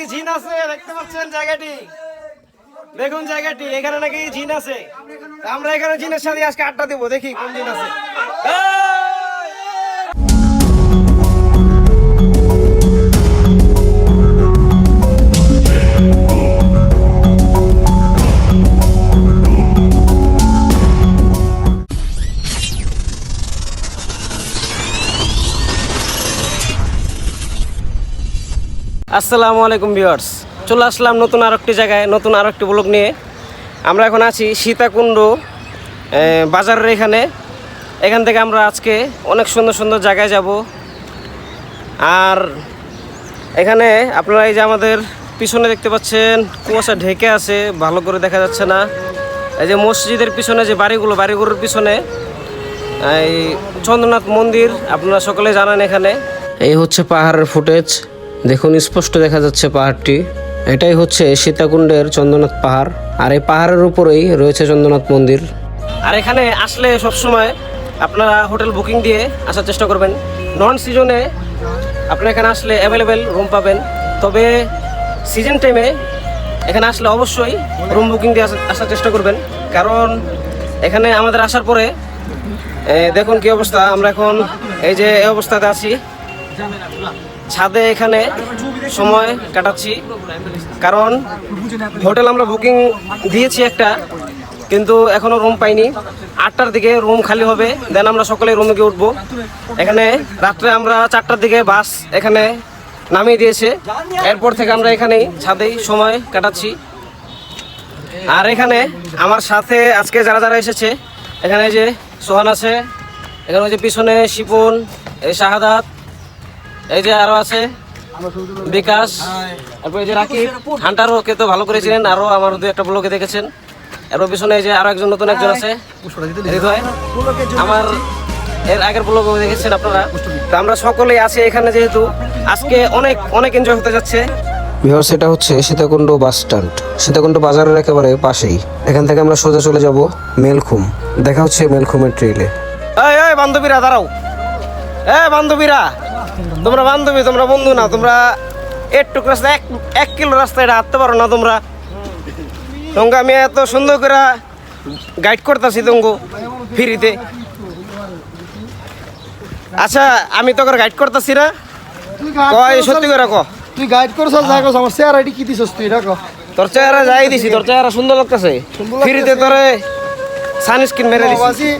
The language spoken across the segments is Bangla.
নাকি ঝিন আছে? দেখতে পাচ্ছেন জায়গাটি? দেখুন জায়গাটি, এখানে নাকি ঝিন আছে। আমরা এখানে ঝিনের সাথে আজকে আড্ডা দেবো, দেখি কোন ঝিন আছে। আসসালামু আলাইকুম ভিউয়ার্স। চলে আসলাম নতুন আর একটি জায়গায়, নতুন আর একটি ব্লগ নিয়ে। আমরা এখন আছি সীতাকুণ্ড বাজারের এখানে। এখান থেকে আমরা আজকে অনেক সুন্দর সুন্দর জায়গায় যাব। আর এখানে আপনারা এই যে আমাদের পিছনে দেখতে পাচ্ছেন, কুয়াশা ঢেকে আছে, ভালো করে দেখা যাচ্ছে না। এই যে মসজিদের পিছনে যে বাড়িগুলো, বাড়িগুলোর পিছনে, এই চন্দ্রনাথ মন্দির, আপনারা সকলে জানেন এখানে। এই হচ্ছে পাহাড়ের ফুটেজ। দেখুন, স্পষ্ট দেখা যাচ্ছে পাহাড়টি। এটাই হচ্ছে সীতাকুণ্ডের চন্দ্রনাথ পাহাড়, আর এই পাহাড়ের উপরেই রয়েছে চন্দ্রনাথ মন্দির। আর এখানে আসলে সবসময় আপনারা হোটেল বুকিং দিয়ে আসার চেষ্টা করবেন। নন সিজনে আপনারা এখানে আসলে অ্যাভেলেবেল রুম পাবেন। তবে সিজন টাইমে এখানে আসলে অবশ্যই রুম বুকিং দিয়ে আসা- আসার চেষ্টা করবেন। কারণ এখানে আমাদের আসার পরে দেখুন কি অবস্থা। আমরা এখন এই যে এই অবস্থাতে আছি। ছাদে এখানে সময় কাটাচ্ছি। কারণ হোটেল আমরা বুকিং দিয়েছি একটা, কিন্তু এখনও রুম পাইনি। আটটার দিকে রুম খালি হবে দেন আমরা সকলে রুমে গিয়ে উঠবো। এখানে রাত্রে আমরা চারটার দিকে বাস এখানে নামিয়ে দিয়েছে। এরপর থেকে আমরা এখানেই ছাদেই সময় কাটাচ্ছি। আর এখানে আমার সাথে আজকে যারা যারা এসেছে, এখানে যে সোহান আছে, এখানে যে পিছনে শিপন, এই শাহাদাত এই যে আরও আছে বিকাশ তারপর এই যে রাকিব হান্টারও কে তো ভালো করে চিনেন আরও আমার দু একটা ব্লগে দেখেছেন। এর পিছনে এই যে আরও একজন নতুন একজন আছে হৃদয়। আমার এর আগের ব্লগে দেখেছেন আপনারা? তো আমরা সকলেই আছি এখানে যেহেতু আজকে অনেক অনেক এনজয় হতে যাচ্ছে। বিহার সেটা হচ্ছে সীতাকুণ্ড বাস স্ট্যান্ড। সীতাকুণ্ড বাজারের একেবারে পাশেই। এখান থেকে আমরা সোজা চলে যাব মেলখুম। দেখা হচ্ছে মেলখুমের ট্রেইলে এই এই বান্ধবীরা দাঁড়াও। এ বান্ধবীরা! তোমরা বান্ধবী তোমরা বন্ধু না তোমরা একটুক রাস্তা এক এক কিলো রাস্তা এটা হাঁটতে পারো না তোমরা। তোমাকে আমি এত সুন্দর করে গাইড করতেছি তোমাকে ফ্রিতে। আচ্ছা আমি তোকে গাইড করতেছি না। কয় সত্যি করে ক? তুই গাইড করছ যা করছ আমার আইডি কি দিছস তুই? রাখো তোর চেহারা যাই দিছি তোর চেহারা সুন্দর লাগতেছে। ফ্রিতে তোরে সানস্ক্রিন মেরে দিছি।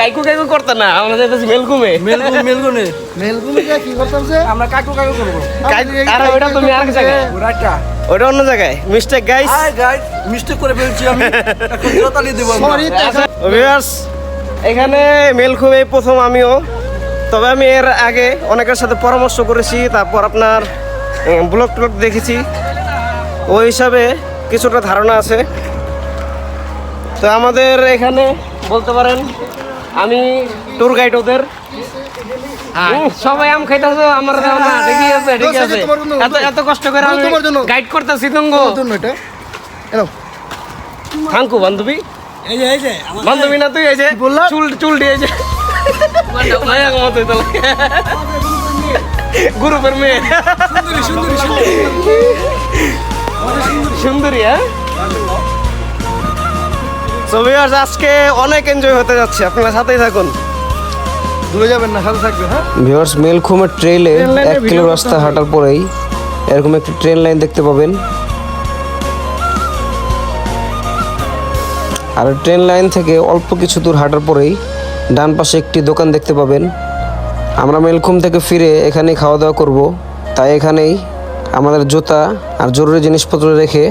কাইকো কাইকো করতে? না কি করতাম যে? আমরা করব। আরে তুমি জায়গায়। রাইটটা। ওটা অন্য জায়গায়। মিস্টেক গাইস মিস্টেক করে ফেলছি আমি। এখন জোতালি দেব সরি ভিউয়ার্স এখানে মেলকুমে প্রথম আমিও। তবে আমি এর আগে অনেকের সাথে পরামর্শ করেছি তারপর আপনার ব্লগ ট্লগ দেখেছি। ওই হিসাবে কিছুটা ধারণা আছে। তো আমাদের এখানে বলতে পারেন আমি ট্যুর গাইড ওদের। উম, সবাই আম খাইতেছো আমার না ঠিকই আছে ঠিক আছে। এত এত কষ্ট করে আমি গাইড করতেছি তঙ্গ। এলো। থাঙ্কু বান্ধবী। বান্ধবী না তুই এই যে চুল চুল দিয়ে যে। মায়ার মতোই গ্রুপের মেয়ে। সুন্দরী সুন্দরী সুন্দরী। সুন্দরী হ্যাঁ? So viewers, আজকে অনেক এনজয় হতে যাচ্ছে। আপনারা সাথেই থাকুন। দূরে যাবেন না সাথে থাকবেন হ্যাঁ? ভিহার্স মেলখুমের লাইনে এক কিলো রাস্তা হাঁটার পরেই এরকম একটি ট্রেন লাইন দেখতে পাবেন। আর ট্রেন লাইন থেকে অল্প কিছু দূর হাঁটার পরেই ডান পাশে একটি দোকান দেখতে পাবেন। আমরা মেলখুম থেকে ফিরে এখানেই খাওয়া দাওয়া করব। তাই এখানেই আমাদের জুতা আর জরুরি জিনিসপত্র রেখে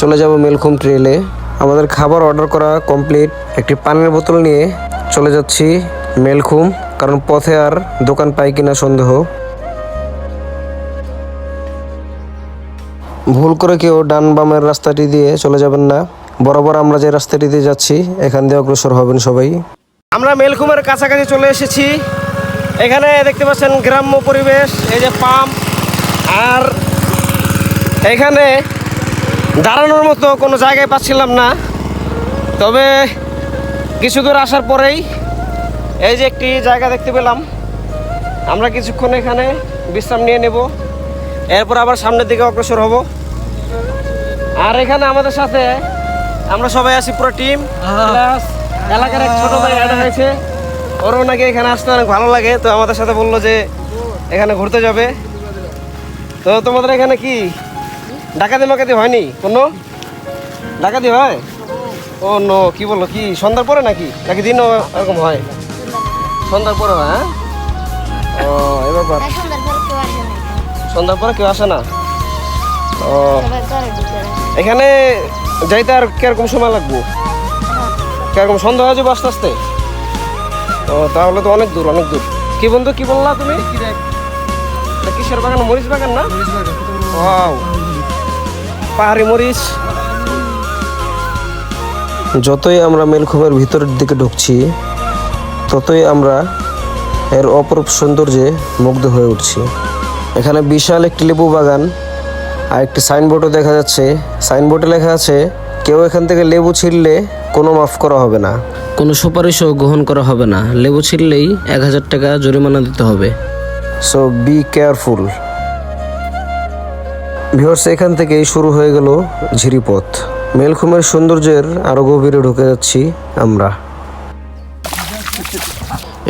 চলে যাব মেলখুম ট্রেলে আমাদের খাবার অর্ডার করা কমপ্লিট একটি পানির বোতল নিয়ে চলে যাচ্ছি মেলখুম, কারণ পথে আর দোকান পাই কিনা সন্দেহ। ভুল করে কেউ ডান বামের রাস্তাটি দিয়ে চলে যাবেন না। বরাবর আমরা যে রাস্তাটি দিয়ে যাচ্ছি, এখান দিয়ে অগ্রসর হবেন সবাই। আমরা মেলখুমের কাছাকাছি চলে এসেছি। এখানে দেখতে পাচ্ছেন গ্রাম্য পরিবেশ, এই যে পাম্প, আর এখানে দাঁড়ানোর মতো কোনো জায়গায় পাচ্ছিলাম না। তবে কিছু দূর আসার পরেই এই যে একটি জায়গা দেখতে পেলাম। আমরা কিছুক্ষণ এখানে বিশ্রাম নিয়ে নেব। এরপর আবার সামনের দিকে অগ্রসর হব। আর এখানে আমাদের সাথে আমরা সবাই আছি পুরো টিম। এলাকার এক ছোট ভাই হয়েছে ওরও নাকি এখানে আসতে অনেক ভালো লাগে। তো আমাদের সাথে বলল যে এখানে ঘুরতে যাবে। তো তোমাদের এখানে কি ডাকাতি মাকাতি হয়নি? কোনো? ডাকাতি হয়? ও নো কি বলল? কি সন্ধ্যার পরে নাকি? নাকি দিনও এরকম হয়? সন্ধ্যার পরে হয় হ্যাঁ? ও এ ব্যাপার। সুন্দর করে কেউ আসে না। সন্ধ্যার পরে কেউ আসে না? ও। এখানে যাইতে আর কীরকম সময় লাগবো? কীরকম সন্ধ্যা হয়ে যাবে আস্তে আস্তে? ও তাহলে তো অনেক দূর অনেক দূর। কি বন্ধু কি বললা তুমি? কিসের বাগান? মরিচ বাগান না? ওয়াও। পাহাড়ি মরিচ। যতই আমরা মেলখুমের ভিতরের দিকে ঢুকছি ততই আমরা এর অপরূপ সৌন্দর্যে মুগ্ধ হয়ে উঠছি। এখানে বিশাল একটি লেবু বাগান আর একটি সাইনবোর্ডও দেখা যাচ্ছে। সাইনবোর্ডে লেখা আছে কেউ এখান থেকে লেবু ছিঁড়লে কোনো মাফ করা হবে না। কোনো সুপারিশও গ্রহণ করা হবে না। লেবু ছিঁড়লেই এক হাজার টাকা জরিমানা দিতে হবে। সো বি কেয়ারফুল ভিউয়ার্স এখান থেকেই শুরু হয়ে গেল ঝিরিপথ। মেলখুমের সৌন্দর্যের আরও গভীরে ঢুকে যাচ্ছি আমরা।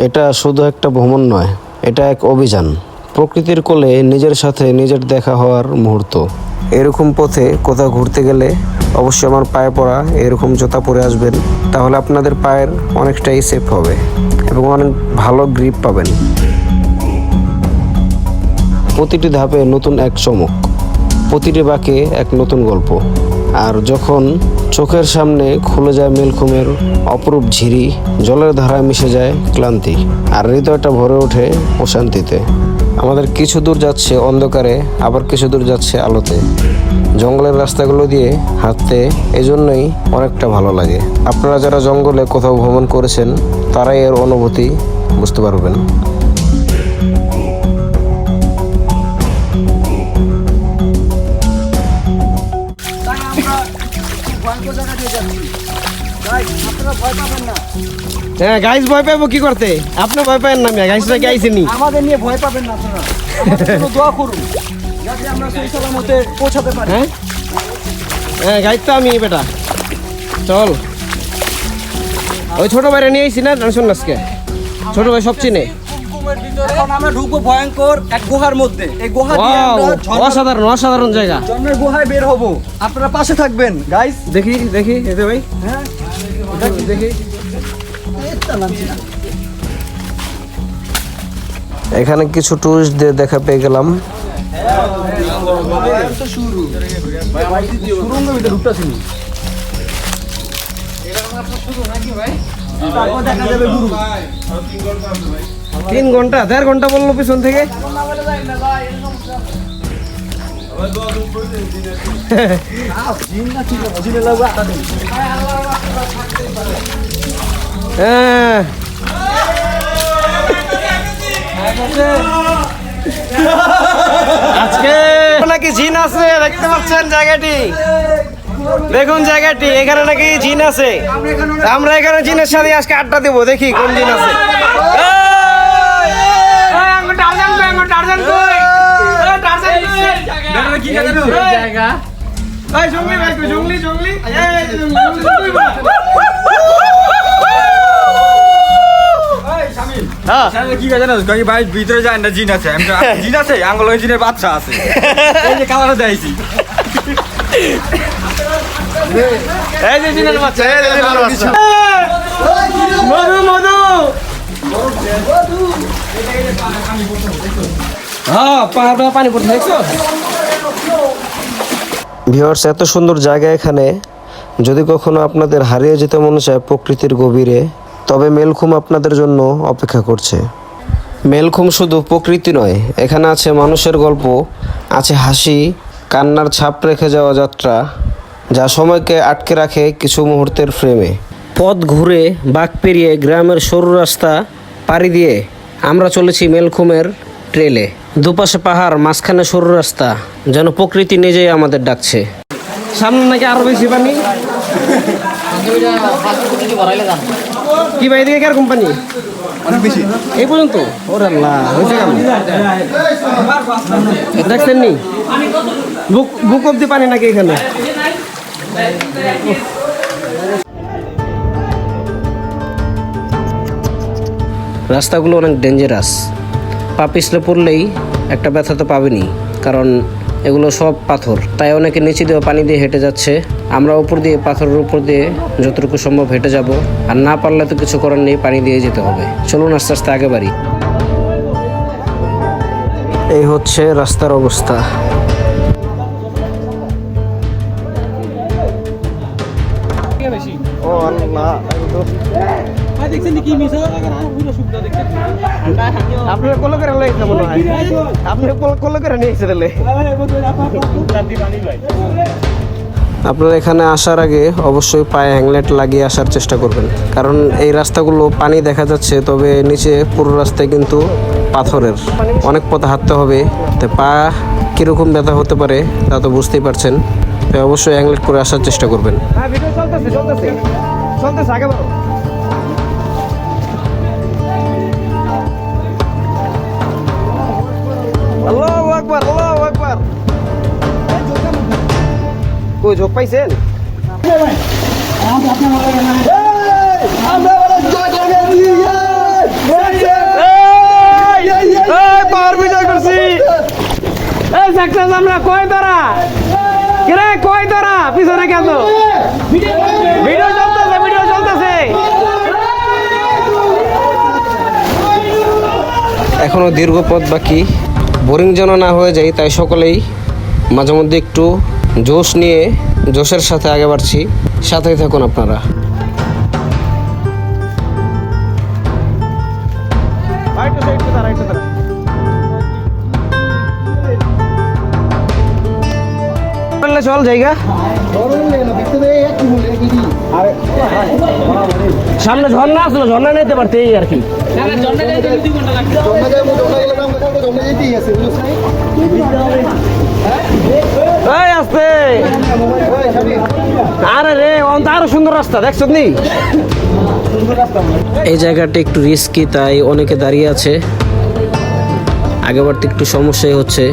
এটা শুধু একটা ভ্রমণ নয়, এটা এক অভিযান। প্রকৃতির কোলে নিজের সাথে নিজের দেখা হওয়ার মুহূর্ত। এরকম পথে কোথাও ঘুরতে গেলে অবশ্যই আমার পায়ে পড়া এরকম জুতা পরে আসবেন, তাহলে আপনাদের পায়ের অনেকটাই সেফ হবে এবং অনেক ভালো গ্রিপ পাবেন। প্রতিটি ধাপে নতুন এক চমক। প্রতিটি বাঁকে এক নতুন গল্প। আর যখন চোখের সামনে খুলে যায় মেলখুমের অপরূপ ঝিরি, জলের ধারায় মিশে যায় ক্লান্তি আর হৃদয়টা ভরে ওঠে প্রশান্তিতে আমাদের কিছু দূর যাচ্ছে অন্ধকারে, আবার কিছু দূর যাচ্ছে আলোতে। জঙ্গলের রাস্তাগুলো দিয়ে হাঁটতে এজন্যই অনেকটা ভালো লাগে। আপনারা যারা জঙ্গলে কোথাও ভ্রমণ করেছেন, তারাই এর অনুভূতি বুঝতে পারবেন। হ্যাঁ গাইস ভয় পাবো কি করতে? আপনি ভয় পাবেন না মিয়া গাইস নাকি আইসেনি? আমাদের নিয়ে ভয় পাবেন না আপনারা। দোয়া করুন যাতে আমরা সেই সালামতে পৌঁছাতে পারি। হ্যাঁ? হ্যাঁ গাইড তো আমি বেটা। চল। ওই ছোট ভাইরা নিয়ে আইসি না টেনশন আজকে। ছোট ভাই সব চিনে। এখন আমরা ঢুকবো ভয়ঙ্কর এক গুহার মধ্যে। এই গুহা দিয়ে আমরা ঝর্ণার- অসাধারণ অসাধারণ জায়গা। জন্মের গুহায় বের হব। আপনারা পাশে থাকবেন গাইস দেখি দেখি এতে ভাই। হ্যাঁ? দেখি দেখি। এখানে কিছু টুরিস্টদের দেখা পেয়ে গেলাম। সুরঙ্গ ভিতরে ঢুকতেছি তারপর দেখা যাবে গুরু। তিন ঘণ্টা, দেড় ঘণ্টা বলল পিছন থেকে। হ্যাঁ। আজকে নাকি জিন আছে, দেখতে পাচ্ছেন জায়গাটি? দেখুন জায়গাটি, এখানে নাকি জিন আছে। আমরা এখানে জিনের সাথে আজকে আড্ডা দেবো, দেখি কোন জিন আছে। এই, জঙ্গলি ভাই, কই, জঙ্গলি, জঙ্গলি? এই, জঙ্গলি, জঙ্গলি। হ্যাঁ। কি কাজ জানো কাকি ভাই ভিতরে যায় না জিন আছে। জিন আছে? আঙ্গল জিনের বাচ্চা আছে। এই যে কালারে যাইছি এই যে জিনের বাচ্চা, এই জিনের বাচ্চা। মধু মধু। হ্যাঁ ভিওয়ার্স এত সুন্দর জায়গা এখানে। যদি কখনো আপনাদের হারিয়ে যেতে মনে চায় প্রকৃতির গভীরে, তবে মেলখুম আপনাদের জন্য অপেক্ষা করছে। মেলখুম শুধু প্রকৃতি নয়, এখানে আছে মানুষের গল্প, আছে হাসি, কান্নার ছাপ রেখে যাওয়া যাত্রা, যা সময়কে আটকে রাখে কিছু মুহূর্তের ফ্রেমে পথ ঘুরে বাঘ পেরিয়ে গ্রামের সরু রাস্তা পাড়ি দিয়ে আমরা চলেছি মেলখুমের ট্রেলে দুপাশে পাহাড় মাঝখানে সরু রাস্তা যেন প্রকৃতি নিজেই আমাদের ডাকছে। সামনে নাকি আরও বেশি পানি? কি ভাই এদিকে কার কোম্পানি এই পর্যন্ত? ওরে আল্লাহ হয়েছে কেমন? দেখছেন নি বুক বুক অব্দি পানি নাকি এখানে? রাস্তাগুলো অনেক ডেঞ্জারাস পা পিছলে পড়লেই একটা ব্যথা তো পাবেনি, কারণ এগুলো সব পাথর। তাই অনেকে নিচে দিয়ে পানি দিয়ে হেঁটে যাচ্ছে। আমরা উপর দিয়ে, পাথরের উপর দিয়ে যতটুকু সম্ভব হেঁটে যাব। আর না পারলে তো কিছু করার নেই, পানি দিয়ে যেতে হবে। চলুন আস্তে আস্তে আগে বাড়ি। এই হচ্ছে রাস্তার অবস্থা। ও আপনার কল করে লইছে মনে হয়। আপনি কল করে নিয়েছে তাহলে। আপনারা এখানে আসার আগে অবশ্যই পায়ে হ্যাংলেট লাগিয়ে আসার চেষ্টা করবেন। কারণ এই রাস্তাগুলো পানি দেখা যাচ্ছে তবে নিচে পুরো রাস্তায় কিন্তু পাথরের। অনেক পথে হাঁটতে হবে। তো পা কীরকম ব্যথা হতে পারে তা তো বুঝতেই পারছেন। তাই অবশ্যই হ্যাংলেট করে আসার চেষ্টা করবেন। হ্যাঁ ভিডিও চলতেছে চলতেছে। চলতেছে আগে আল্লাহু আকবার আল্লাহু আকবার। কই যোগ পাইছেন? আমরা কয় তারা? কিরে কয় তারা? পিছনে কেন? ভিডিও চলতেছে ভিডিও চলতেছে। এখনও দীর্ঘ পথ বাকি। বোরিং যেন না হয়ে যায় তাই সকলেই মাঝে মধ্যে একটু জোশ নিয়ে জোশের সাথে আগে বাড়ছি। সাথেই থাকুন আপনারা। চল জায়গা। সামনে ঝর্ণা আসলো ঝর্ণা নিতে পারতে এই আর কি। আসতে। আরে রে অন্ত আরও সুন্দর রাস্তা দেখছ নি? এই জায়গাটা একটু রিস্কি তাই অনেকে দাঁড়িয়ে আছে। আগে তো একটু সমস্যাই হচ্ছে।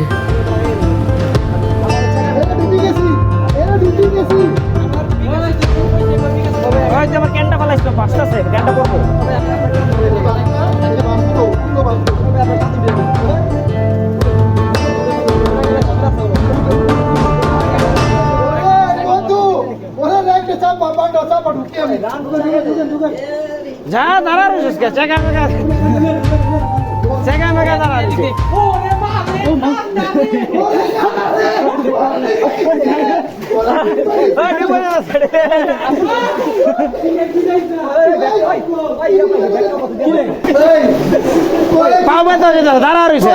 ক্যানটা পালাইছিল পাঁচটা আছে ক্যানটা করব যা দাঁড়া রয়েছিস কে চেকা মেকা চেকা মেকা দাঁড়া পাবে তো দাঁড়া রয়েছে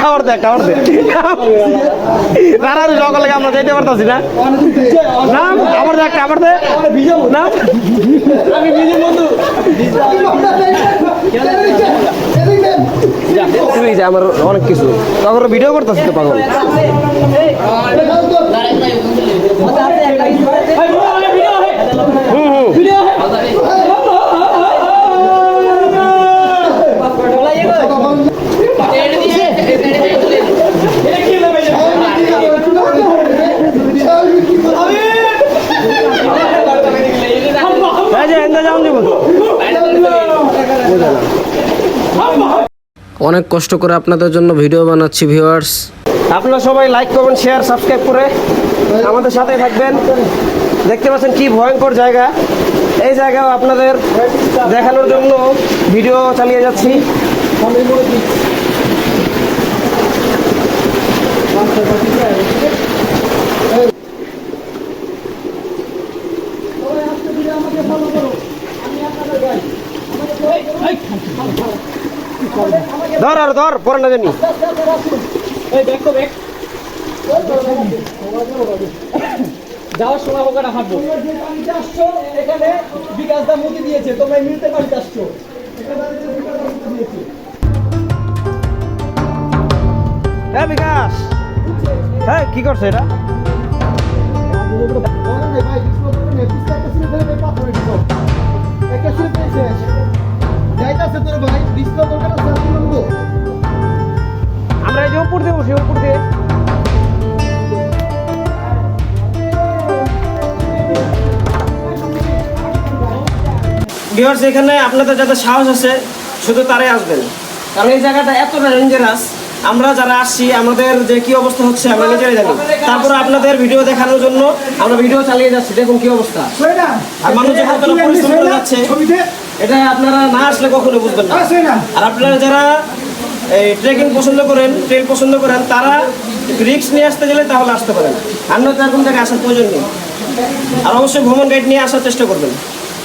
খাবার দে খাবার দে। দাঁড়ার সকলে আমরা যাইতে পারতাছি না। নাম আবার দেখ আবার দে। নাম। আমি ভিজে বন্ধু আমার অনেক কিছু। তখন ভিডিও করতেছি তো পাগল। হুম হুম এই যে এন্দা যাও নিব অনেক কষ্ট করে আপনাদের জন্য ভিডিও বানাচ্ছি ভিউয়ার্স আপনারা সবাই লাইক করবেন শেয়ার সাবস্ক্রাইব করে আমাদের সাথে থাকবেন দেখতে পাচ্ছেন কি ভয়ঙ্কর জায়গা এই জায়গাও আপনাদের দেখানোর জন্য ভিডিও চালিয়ে যাচ্ছি ধর আর ধর পরে না জানি। যাওয়ার সময় ওখানে হাঁটবো। আসছো এখানে বিকাশ দা দিয়েছে তোমরা মিলতে আসছো। হ্যাঁ বিকাশ হ্যাঁ কি করছে এটা? ভিউয়ার্স এখানে আপনাদের যাদের সাহস আছে শুধু তারাই আসবেন। কারণ এই জায়গাটা এতটা ডেঞ্জারাস আমরা যারা আসছি আমাদের যে কি অবস্থা হচ্ছে আমরা নিজেরাই জানি। তারপর আপনাদের ভিডিও দেখানোর জন্য আমরা ভিডিও চালিয়ে যাচ্ছি। দেখুন কি অবস্থা। আর মানুষ যে কতটা পরিশ্রম করে যাচ্ছে এটা আপনারা না আসলে কখনো বুঝবেন না। আর আপনারা যারা এই ট্রেকিং পছন্দ করেন ট্রেন পছন্দ করেন তারা রিক্স নিয়ে আসতে গেলে তাহলে আসতে পারেন। আর নয়তো এরকম জায়গায় আসার প্রয়োজন নেই। আর অবশ্যই ভ্রমণ গাইড নিয়ে আসার চেষ্টা করবেন।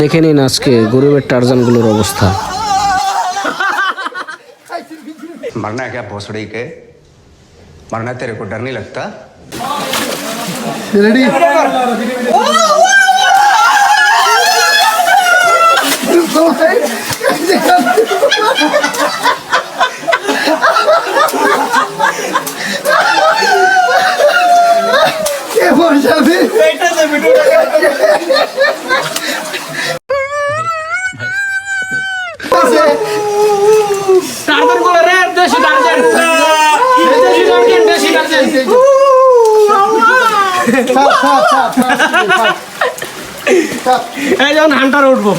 দেখে নিন আজকে গরিবের টারজানগুলোর অবস্থা मरना है क्या भोसड़ी के मरना तेरे को डर नहीं लगता টার্জান বলে রে দেশি টার্জান দেশি টার্জান দেশি টার্জান এই যখন হান্টার উঠবো।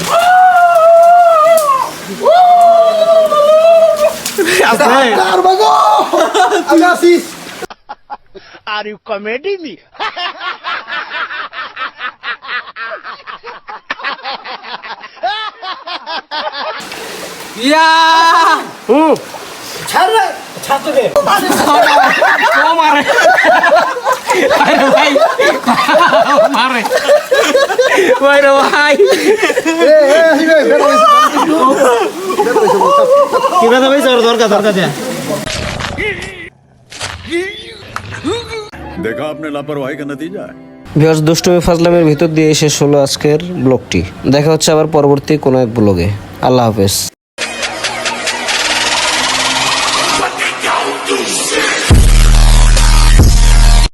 আছে হুম ও মারে আরে ভাই ও মারে ভাই রে ভাই কি কথা ভাই ওর দরকার দরকার দেয়া देखा आपने लापरवाही का नतीजा है ভিউয়ার্স দুষ্টুমি ফাজলামের ভিতর দিয়ে শেষ হলো আজকের ব্লগটি দেখা হচ্ছে আবার পরবর্তী কোনো এক ব্লগে আল্লাহ হাফেজ